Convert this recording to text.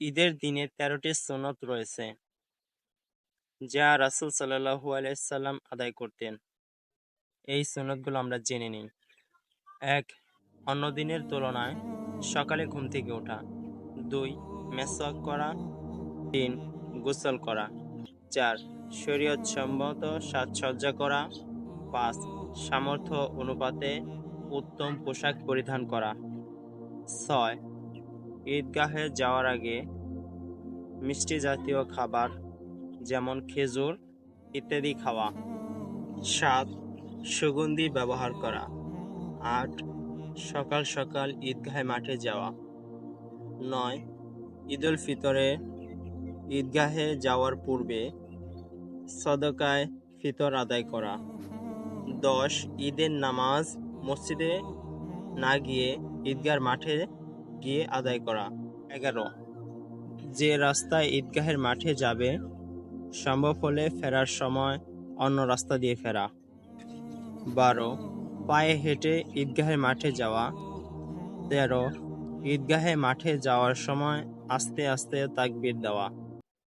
ঈদের দিনে তেরোটি সুন্নত রয়েছে, যা রাসুল সাল্লাল্লাহু আলাইহি সাল্লাম আদায় করতেন। এই সুন্নতগুলো আমরা জেনে নিই। এক, অন্য দিনের তুলনায় সকালে ঘুম থেকে ওঠা। দুই, মেসওয়াক করা। তিন, গোসল করা। চার, শরীয়ত সম্মত সাজসজ্জা করা। পাঁচ, সামর্থ্য অনুপাতে উত্তম পোশাক পরিধান করা। ছয় ঈদগাহে যাওয়ার আগে মিষ্টি জাতীয় খাবার যেমন খেজুর ইত্যাদি খাওয়া। সাত সুগন্ধি ব্যবহার করা আট সকাল সকাল ঈদগাহে মাঠে যাওয়া। নয়, ঈদুল ফিতরে ঈদগাহে যাওয়ার পূর্বে সদকায় ফিতর আদায় করা। দশ, ঈদের নামাজ মসজিদে না গিয়ে ঈদগার মাঠে গিয়ে আদায় করা। এগারো। যে রাস্তায় ঈদগাহের মাঠে যাবে, সম্ভব হলে ফেরার সময় অন্য রাস্তা দিয়ে ফেরা। বারো। পায়ে হেঁটে ঈদগাহের মাঠে যাওয়া। তেরো। ঈদগাহে মাঠে যাওয়ার সময় আস্তে আস্তে তাকবির দেওয়া।